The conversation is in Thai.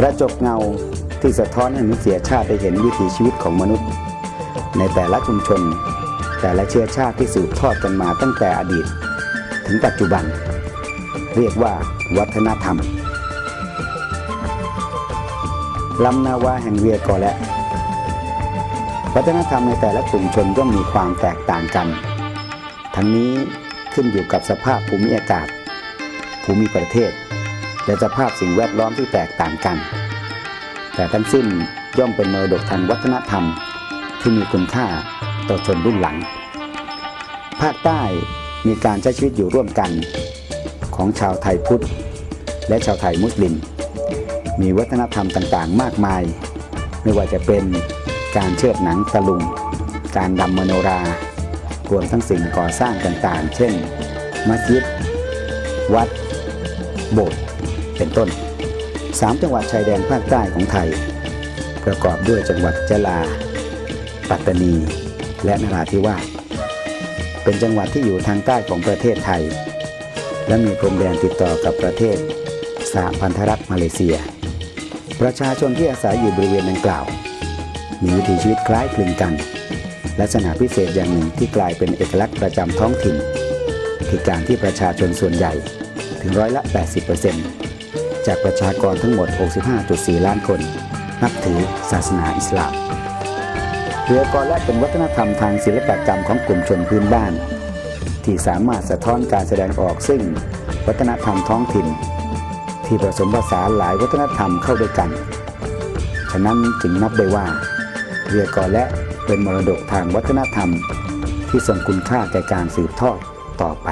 กระจกเงาที่สะท้อนให้มนุษยชาติได้เห็นวิถีชีวิตของมนุษย์ ในแต่ละชุมชน แต่ละเชื้อชาติที่สืบทอดกันมาตั้งแต่อดีต ถึงปัจจุบัน เรียกว่าวัฒนธรรมลำนาวาแห่งเวียกอและ วัฒนธรรมในแต่ละกลุ่มชนย่อมมีความแตกต่างกัน ทั้งนี้ขึ้นอยู่กับสภาพภูมิอากาศ ภูมิประเทศ และสภาพสิ่งแวดล้อมที่แตกต่างกัน แต่ทั้งสิ้นย่อมเป็นมรดกทางวัฒนธรรม ที่มีคุณค่าต่อชนรุ่นหลัง ภาคใต้มีการใช้ชีวิตอยู่ร่วมกัน ของชาวไทยพุทธ และชาวไทยมุสลิม มีวัฒนธรรมต่างๆ มากมาย ไม่ว่าจะเป็นการเชิดหนังตะลุง การดำมโนรารวมทั้งสิ่งก่อสร้างต่างๆ เช่น มัสยิด วัด โบสถ์ เป็นต้นสามจังหวัดชายแดนภาคใต้ของไทย ประกอบด้วยจังหวัดยะลา ปัตตานี และนราธิวาสเป็นจังหวัดที่อยู่ทางใต้ของประเทศไทย และมีพรมแดนติดต่อกับประเทศสหพันธรัฐมาเลเซีย ประชาชนที่อาศัยอยู่บริเวณดังกล่าว มีวิถีชีวิตคล้ายคลึงกัน ลักษณะพิเศษอย่างหนึ่งที่กลายเป็นเอกลักษณ์ประจำท้องถิ่นคือการที่ประชาชนส่วนใหญ่ถึงร้อยละ 80% จากประชากรทั้งหมด 65.4 ล้านคน นับถือศาสนาอิสลามเรือกอและเป็นวัฒนธรรมทางศิลปกรรมของกลุ่มชนพื้นบ้าน ที่สามารถสะท้อนการแสดงออกซึ่งวัฒนธรรมท้องถิ่น ที่ผสมผสานหลายวัฒนธรรมเข้าด้วยกัน ฉะนั้นจึงนับได้ว่า เรือกอและเป็นมรดกทางวัฒนธรรม ที่ทรงคุณค่าแก่การสืบทอดต่อไป